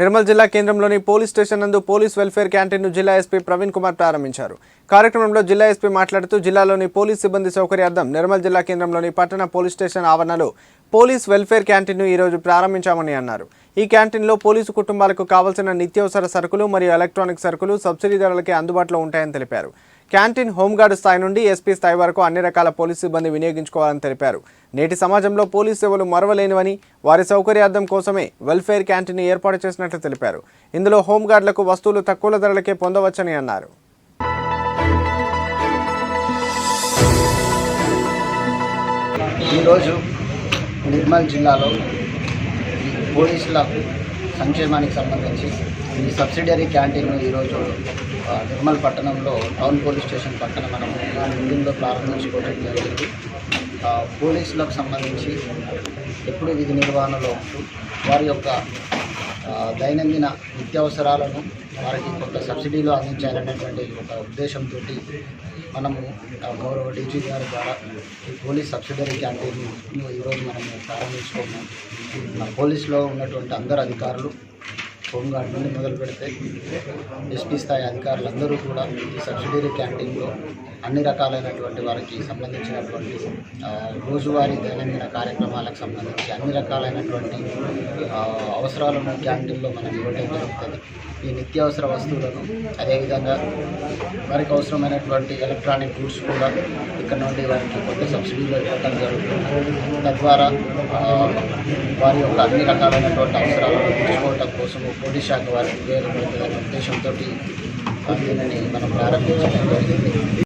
నిర్మల్ జిల్లా కేంద్రంలోని police station నందు పోలీస్ వెల్ఫేర్ క్యాంటీన్ను జిల్లా ఎస్పీ ప్రవీణ్ కుమార్ ప్రారంభించారు. కార్యక్రమంలో జిల్లా ఎస్పీ మాట్లాడుతూ జిల్లాలోని పోలీస్ సిబ్బంది సౌకర్యార్థం నిర్మల్ జిల్లా కేంద్రంలోని పట్టణ పోలీస్ స్టేషన్ ఆవరణలో పోలీస్ వెల్ఫేర్ క్యాంటీన్ను ఈరోజు ప్రారంభించామని అన్నారు. ఈ క్యాంటీన్లో పోలీసు కుటుంబాలకు కావలసిన నిత్యావసర సరుకులు మరియు ఎలక్ట్రానిక్ సరుకులు సబ్సిడీ ధరలకే అందుబాటులో ఉంటాయని తెలిపారు. క్యాంటీన్ హోంగార్డు స్థాయి నుండి ఎస్పీ స్థాయి వరకు అన్ని రకాల పోలీస్ సిబ్బంది వినియోగించుకోవాలని తెలిపారు. నేటి సమాజంలో పోలీస్ సేవలు మరవలేనివని వారి సౌకర్యార్థం కోసమే వెల్ఫేర్ క్యాంటీన్ ఏర్పాటు చేసినట్లు తెలిపారు. ఇందులో హోంగార్డులకు వస్తువులు తక్కువ ధరలకే పొందవచ్చని అన్నారు. ఈరోజు నిర్మల్ జిల్లాలో పోలీసుల సంక్షేమానికి సంబంధించి ఈ సబ్సిడరీ క్యాంటీన్ను ఈరోజు నిర్మల్ పట్టణంలో టౌన్ పోలీస్ స్టేషన్ పక్కన మనం బిల్డింగ్లో ప్రారంభించుకోవడం జరిగింది. పోలీసులకు సంబంధించి ఎప్పుడు విధి నిర్వహణలో వారి యొక్క దైనందిన నిత్యావసరాలను వారికి కొంత సబ్సిడీలో అందించాలనేటువంటి ఒక ఉద్దేశంతో మనము ఆ, గౌరవ డీజీ గారి ద్వారా ఈ పోలీస్ సబ్సిడరీ క్యాంటీన్ను ఈరోజు మనము ప్రారంభించుకున్నాం. పోలీసులో ఉన్నటువంటి అందరు అధికారులు హోంగార్డ్ నుండి మొదలు పెడితే ఎస్పీ స్థాయి అధికారులందరూ కూడా ఈ సబ్సిడరీ క్యాంటీన్లో అన్ని రకాలైనటువంటి వారికి సంబంధించినటువంటి రోజువారీ దైనందిన కార్యక్రమాలకు సంబంధించి అన్ని రకాలైనటువంటి అవసరాలను క్యాంటీన్లో మనం ఇవ్వడం జరుగుతుంది. ఈ నిత్యావసర వస్తువులను అదేవిధంగా వారికి అవసరమైనటువంటి ఎలక్ట్రానిక్ గూడ్స్ కూడా ఇక్కడ నుండి వారికి కొంత సబ్సిడీలో ఇవ్వడం జరుగుతుంది. తద్వారా వారి యొక్క అన్ని రకాలైనటువంటి అవసరాలను తీసుకోవడం కోసము పోలీస్ శాఖ వారికి ఉపయోగపడుతుందనే ఉద్దేశంతో దీనిని మనం ప్రారంభించడం జరిగింది.